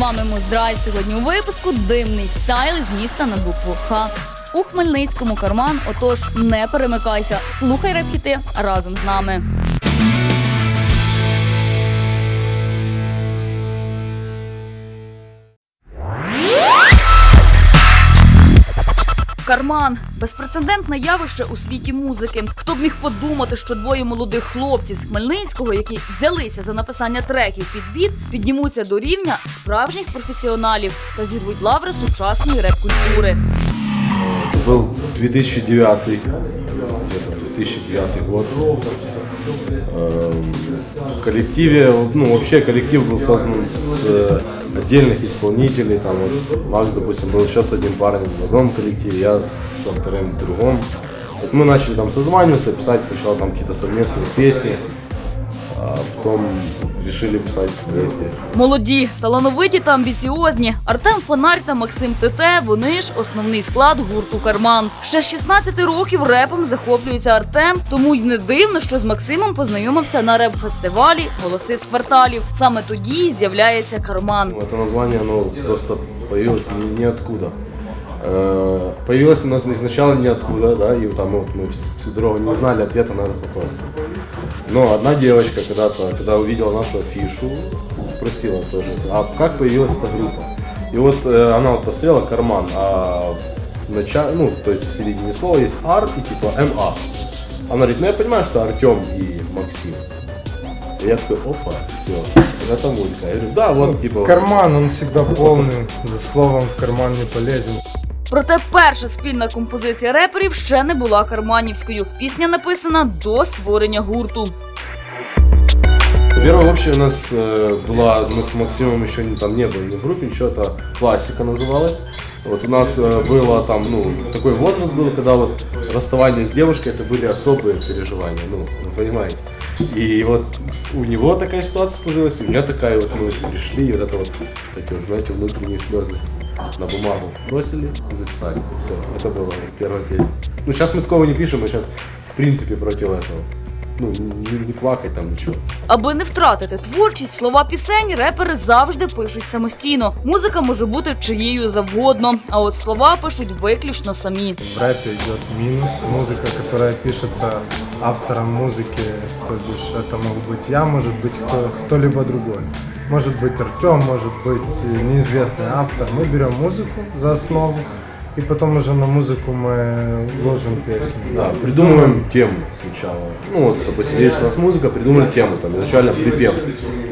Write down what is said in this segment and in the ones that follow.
Усім привіт! З вами Муздрайв. Сьогодні у випуску димний стайл з міста на букву Х. У Хмельницькому карман. Отож, не перемикайся, слухай реп-хіти разом з нами. Карман безпрецедентне явище у світі музики. Хто б міг подумати, що двоє молодих хлопців з Хмельницького, які взялися за написання треків під біт, піднімуться до рівня справжніх професіоналів та зірвуть лаври сучасної реп-культури. Був был 2009, где-то 2009 год. Эм, В коллективе, ну вообще коллектив был создан с э, отдельных исполнителей. Там вот Макс, допустим, был еще с одним парнем в одном коллективе, я со вторым в другом. Вот мы начали там созваниваться, писать сначала там какие-то совместные песни, потом решили писать вместе. Молоді, талановиті та амбіціозні. Артем Фонарь та Максим Тете. Вони ж основний склад гурту Карман. Ще з 16 років репом захоплюється Артем, тому й не дивно, що з Максимом познайомився на реп-фестивалі Голоси з кварталів. Саме тоді й з'являється Карман. Ну, Это название, оно просто появилось ни- ниоткуда. Э, Появилось у нас изначально ниоткуда, да, и там вот мы вс- всю дорогу не знали ответа на этот вопрос. Но одна девочка когда-то, когда увидела нашу афишу, спросила тоже, а как появилась эта группа? И вот э, она вот посмотрела карман, а в ну, то есть в середине слова есть ар и типа МА. Она говорит, ну я понимаю, что Артем и Максим. И я такой, опа, все, это мулька. Я говорю, да, вот типа... Карман, он всегда полный, за словом в карман не полезен. Проте перша спільна композиція реперів ще не була карманівською. Пісня написана до створення гурту. Первая вообще у нас э, была, мы с Максимом еще не, там не были ни в группе, ничего, это классика называлась. Вот у нас э, было там, ну, такой возраст был, когда вот расставание с девушкой, это были особые переживания, ну, вы понимаете. И вот у него такая ситуация сложилась, и у меня такая, вот мы пришли, и вот это вот, такие вот, знаете, внутренние слезы на бумагу бросили и записали. Все, это была первая песня. Ну, сейчас мы такого не пишем, мы сейчас, в принципе, против этого. Ну, не, не плакать там, ничего. Аби не втратити творчість, слова пісень репери завжди пишуть самостійно. Музика може бути чиєю завгодно, а от слова пишуть виключно самі. В рэпе идет минус. Музыка, которая пишется автором музыки, то бишь это мог быть я, может быть кто, кто-либо другой. Может быть Артем, может быть неизвестный автор. Мы берем музыку за основу, и потом уже на музыку мы ложим песню. Да, придумываем тему сначала. Ну вот, допустим, есть у нас музыка, придумали тему, там изначально припев.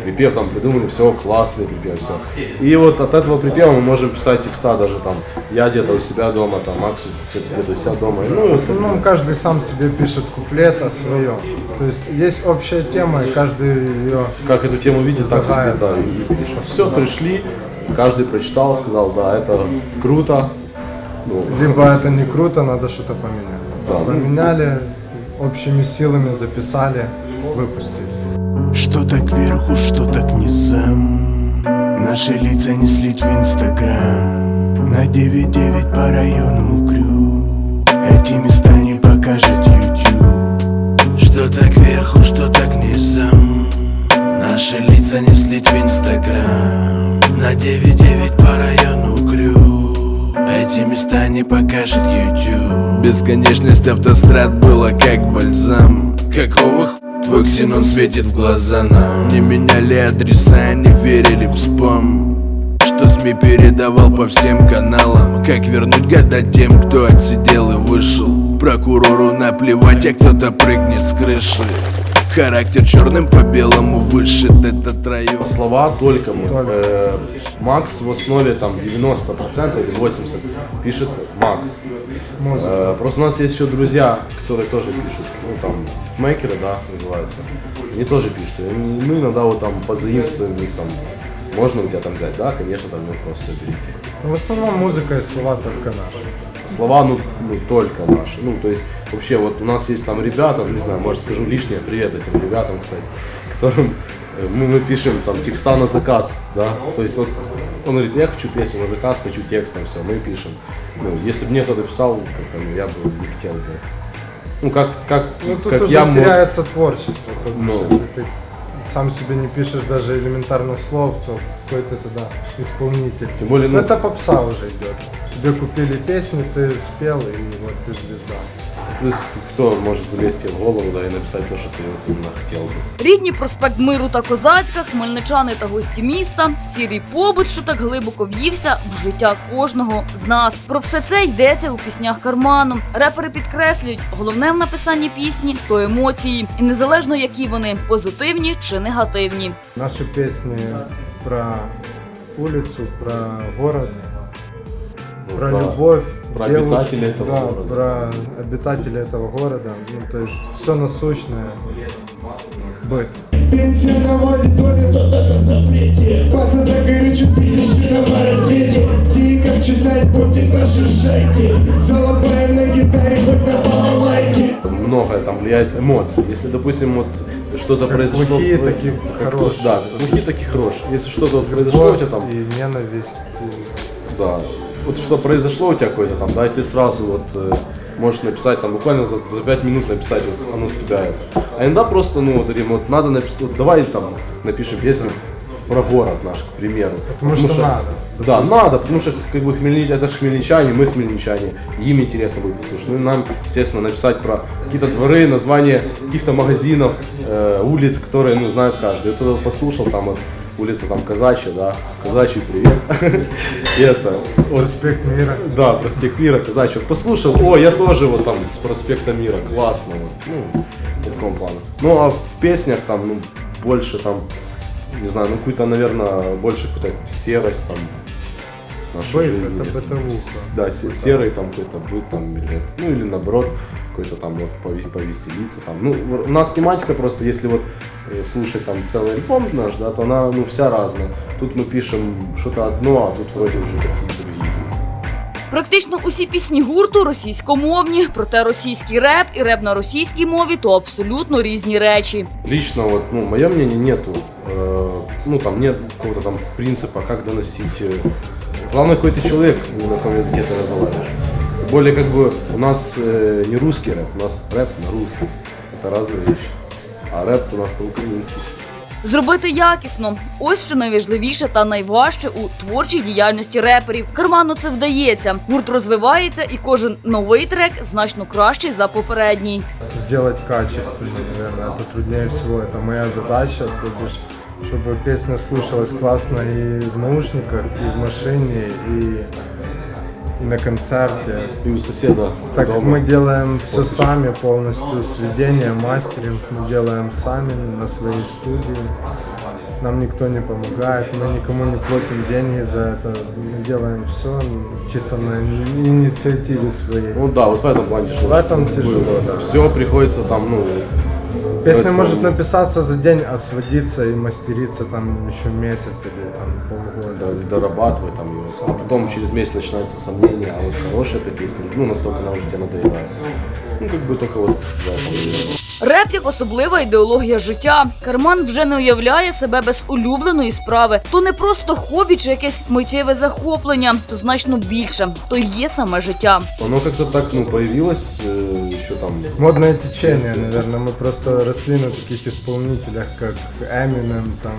Припев там придумали, все, классный припев, все. И вот от этого припева мы можем писать текста даже там, я где-то у себя дома, там, Макс где-то у себя дома. Ну, В основном каждый сам себе пишет куплет о своем. То есть есть общая тема, и каждый ее как эту тему видит, так себе, да, и пишет. Все, пришли, каждый прочитал, сказал, да, это круто. Ну, Либо это не круто, надо что-то поменять. Да. Поменяли, общими силами записали, выпустили. Что так вверху, что так низам Наши лица не слить в инстаграм На 9-9 по району крю Эти места так вверху, что так низам. Наши лица не слить в инстаграм. На 9-9 по району крю. Эти места не покажет YouTube Бесконечность автострад была как бальзам. Какого х... Твой ксенон светит в глаза нам? Не меняли адреса, не верили в спам. Что СМИ передавал по всем каналам. Как вернуть года тем, кто отсидел и вышел Прокурору наплевать, а кто-то прыгнет с крыши Характер черным по белому вышит этот район слова только мы. Э, Макс в основе там 90% или 80% пишет Макс. Э, просто у нас есть еще друзья, которые тоже пишут. Ну там мейкеры, да, называются. Они тоже пишут. И мы иногда вот там позаимствуем их там. Можно у тебя там взять, да, конечно, там не вопрос, все берите. Но в основном музыка и слова только наши. Слова, ну, ну, только наши. Ну, то есть, вообще, вот у нас есть там ребята, не знаю, может, скажу лишнее, привет этим ребятам, кстати, которым э, мы, мы пишем там текста на заказ, да, то есть, вот, он говорит, я хочу песню на заказ, хочу текст, там все, мы пишем. Ну, если бы мне кто-то писал, как-то, ну, я бы не хотел бы. Ну, как, как, Ну тут как уже я мог- теряется творчество. то бишь, Ну. ты сам себе не пишешь даже элементарных слов, то какой-то тогда исполнитель. Тем более, ну, Это попса уже идет. Тебе купили песню, ты спел, и вот ты звезда. Плюс кто может залезть тебе в голову, да, и написать то, что ты вот именно хотел бы. Рідні проспект Миру та Козацька, хмельничани та гості міста, сірий побут, що так глибоко в'ївся в життя кожного з нас. Про все це йдеться у піснях карманом. Репери підкреслюють, головне в написанні пісні то емоції, і незалежно які вони позитивні чи негативні. Наши песни про улицу, про город, Ну, про любовь, про девушку, обитателей этого да, города. про обитателей этого города. Ну, то есть все насущное, быт. Пенсия на воле, ли кто-то запрете Паца загорючит тысячи на парапете Тихо читать будет наши шайки Залобаем на гитаре, хоть на балалайке Многое там влияет эмоции. Если, допустим, вот что-то произошло... плохие, в твоей- так и как хорошие. Да, плохие, так и хорошие. Если что-то вот произошло у тебя там... и ненависть. и- Да. Вот что произошло у тебя какое-то там, да, и ты сразу вот э, можешь написать там буквально за, за 5 минут написать вот оно с тебя это. А иногда просто, ну, вот, говорим, вот надо написать, вот давай там напишем песню про город наш, к примеру. Потому что надо. Да, надо, потому что как бы хмельни... это же хмельничане, мы хмельничане, им интересно будет послушать. Ну и нам, естественно, написать про какие-то дворы, названия каких-то магазинов, э, улиц, которые, ну, знает каждый. Я туда послушал, там вот улица там Казачья, да, Казачий привет. Это, Проспект мира. да, проспект Мира, Казачий. Послушал, о, я тоже вот там с проспекта Мира, классно, ну, в таком плане. Ну, а в песнях там, ну, больше там, не знаю, ну, какую-то, наверное, больше какую-то серость там, нашей Быт, жизни. это бытовуха. С- Да, се- серый там какой-то быт там, или это, ну, или наоборот, какой-то там вот пове- повеселиться там. Ну, в- у нас тематика просто, если вот э, слушать там целый альбом наш, да, то она, ну, вся разная. Тут мы пишем что-то одно, а тут вроде уже какие-то другие. Практично усі пісні гурту російськомовні, проте російський реп і реп на російській мові то абсолютно різні речі. Лично вот, ну, мое мнение нету, э, ну, там нет какого-то там принципа, как доносить. э. Главное, какой ты человек, на каком языке ты разговариваешь. Тем Более, как бы, у нас э, не русский рэп, у нас рэп на русском. Это разные вещи. А рэп у нас-то украинский. Зробити якісно ось що найважливіше та найважче у творчій діяльності реперів. Карману це вдається. Гурт розвивається, і кожен новий трек значно кращий за попередній. Сделать качественно, наверное, это труднее всего. Это моя задача, то бишь, чтобы песня слушалась классно и в наушниках, и в машине, и, и на концерте. И у соседа Так дома. мы делаем все сами, полностью сведение, мастеринг мы делаем сами на своей студии. Нам никто не помогает, мы никому не платим деньги за это. Мы делаем все чисто на инициативе своей. Ну да, вот в этом плане тяжело. В этом тяжело, да. Все приходится там, ну, Песня может написаться за день, а сводиться и мастериться там еще месяц или там полгода. да, дорабатывать там ее. А потом через месяц начинается сомнение, а вот хорошая эта песня, ну, настолько она уже тебе надоедает. Ну, как бы только вот, да, там, Реп як особлива ідеологія життя. Карман вже не уявляє себе без улюбленої справи. То не просто хобі чи якесь миттєве захоплення, то значно більше. То й є саме життя. Оно как-то так, ну, появилось э, еще там Модное течение, наверное. Мы просто росли на таких исполнителях, как Eminem, там,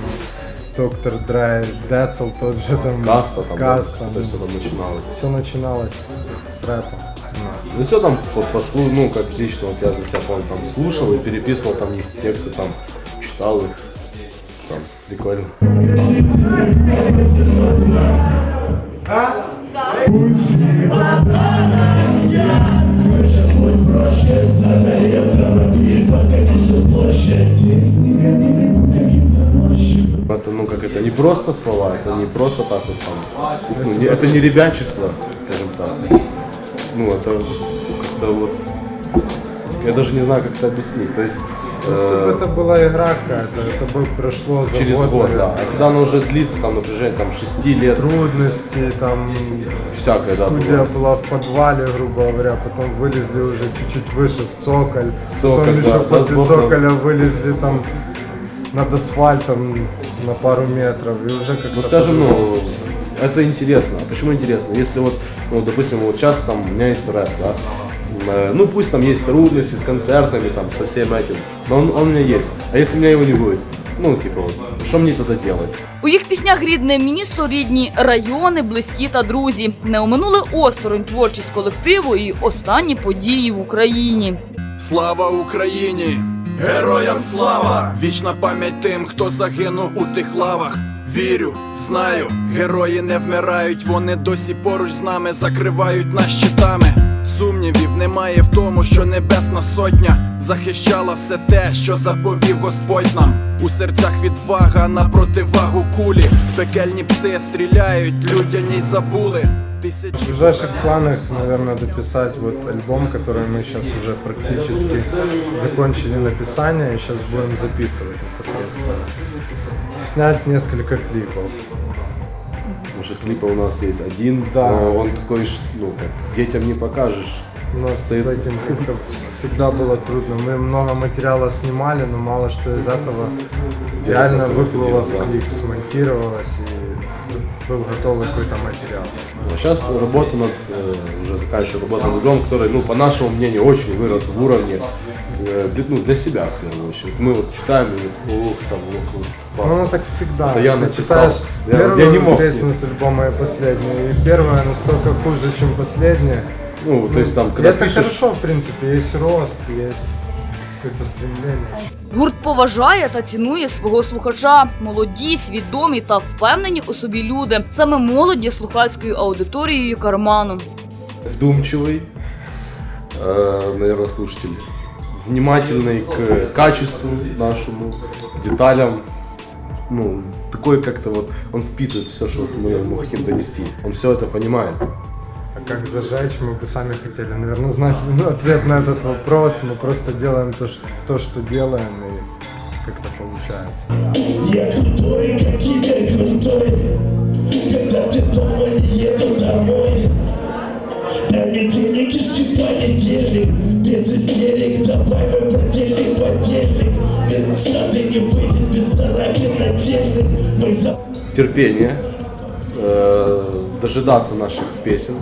Доктор Драй, Децл тот же там. каста, там, да, Каста. это все там начиналось. Все начиналось с рэпа у нас. Ну все там по, послу, ну как лично вот я за себя помню, там слушал и переписывал там их тексты, там читал их, там прикольно. Это ну как это не просто слова, это не просто так вот там, ну, не- это не ребячество, скажем так. Ну это как-то вот, я даже не знаю как это объяснить. То есть Если бы э, это была игра какая-то, это бы прошло за через год, да. наверное. А когда оно уже длится, там напряжение там 6 лет, Трудности, там всякое, да, студия бывает. была в подвале, грубо говоря, потом вылезли уже чуть-чуть выше в цоколь. Цоколь, потом да, еще да, после сбоку. цоколя вылезли там над асфальтом на пару метров и уже как-то... Ну скажем, ну. это интересно. А Почему интересно? Если вот, ну, допустим, вот сейчас там у меня есть рэп, да, Э, ну пусть там есть трудности с концертами, там, со всем этим, но он, он у меня есть. А если у меня его не будет? Ну, типа, вот, что мне тогда делать? У їх піснях рідне місто, рідні райони, близькі та друзі. Не оминули осторонь творчість колективу і останні події в Україні. Слава Україні! Героям слава! Вічна пам'ять тим, хто загинув у тих лавах. Вірю, знаю, герої не вмирають, вони досі поруч з нами закривають нас щитами. Сумнівів немає в тому, що Небесна Сотня захищала все те, що заповів Господь нам. У серцях відвага на противагу кулі. Пекельні пси стріляють, людяні й забули. В Тисячі ближайших планах, наверное, дописать вот альбом, который мы сейчас уже практически закончили написание и сейчас будем записывать непосредственно. Снять несколько клипов. Потому что клипа у нас есть один, Да. но он такой, ну, как, детям не покажешь. У нас Стоит- с этим как-то всегда было трудно. Мы много материала снимали, но мало что из этого реально готовых выплыло да. в клип, смонтировалось и был готовый какой-то материал. А сейчас работа над, э, уже заканчиваю работу над альбомом, который, ну, по нашему мнению, очень вырос в уровне, ну, для себя, в первую очередь. Мы вот читаем, и вот, ух, там, ух, ух, Ну, классно. оно так всегда. Это я Ты написал. читаешь Я- первую я не мог песню не- с альбома и последнюю. И первая настолько хуже, чем последняя. Ну, то есть там, И когда это пишешь, хорошо, в принципе, есть рост, есть какое-то стремление. Гурт поважає та цінує свого слухача. Молоді, свідомі та впевнені у собі люди. Саме молодь є слухацькою аудиторією карману. вдумчивый, э, наверное, слушатель, Внимательный к качеству нашему, к деталям, ну, такой как-то вот, он впитывает все, что вот мы ему хотим донести, он все это понимает. А как зажечь, мы бы сами хотели, наверное, знать ну, ответ на этот вопрос. Мы просто делаем то, что, то, что делаем, и как-то получается. Я крутой, как Игорь крутой Когда ты дома не еду домой Дай мне денег и жди понедельник Без истерик, давай мы поделим подельник ты не выйдет без царапин нательных Мы за Терпение, э, дожидаться наших песен,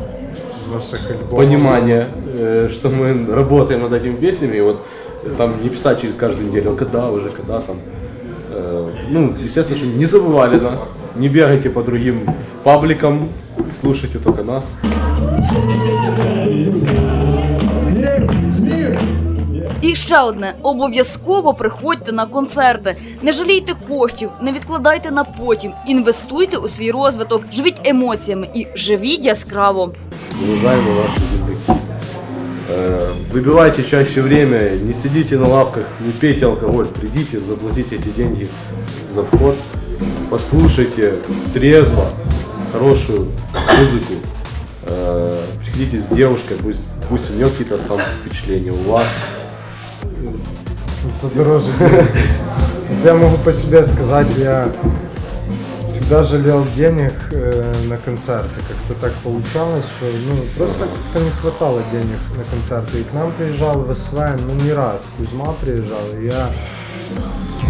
Наших понимание, э, что мы работаем над этими песнями, и вот там не писать через каждую неделю, когда уже, когда там. Э, ну, естественно, что не забывали нас, не бегайте по другим пабликам, слушайте только нас. Мир, мир І ще одне: обов'язково приходьте на концерти. Не жалійте коштів, не відкладайте на потім. Інвестуйте у свій розвиток, живіть емоціями і живіть яскраво. Уважаемые наши земляки. Э, Выбивайте чаще время, не сидите на лавках, не пейте алкоголь, придите, заплатите эти деньги за вход, послушайте трезво хорошую музыку, Э, приходите с девушкой, пусть, пусть у нее какие-то останутся впечатления, у вас. Это дороже. Вот я могу по себе сказать, я всегда жалел денег э, на концерты. Как-то так получалось, что ну, просто как-то не хватало денег на концерты. И к нам приезжал ВСВ, ну не раз, Кузьма приезжал, и я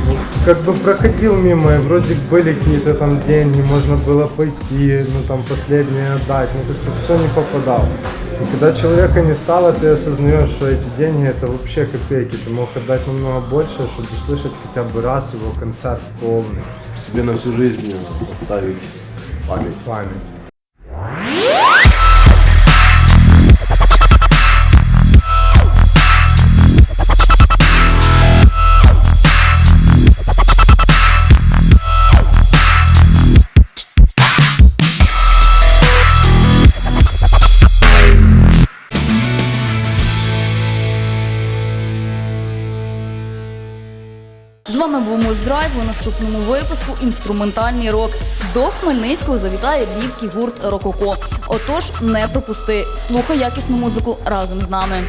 ну, как бы проходил мимо, и вроде были какие-то там деньги, можно было пойти, ну там последние отдать, но как-то все не попадал. И когда человека не стало, ты осознаешь, что эти деньги это вообще копейки. Ты мог отдать намного больше, чтобы услышать хотя бы раз его концерт полный. Себе на всю жизнь оставить память. Память. вами був Моздрайв у наступному випуску інструментальний рок. До Хмельницького завітає львівський гурт Рококо. Отож, не пропусти, слухай якісну музику разом з нами.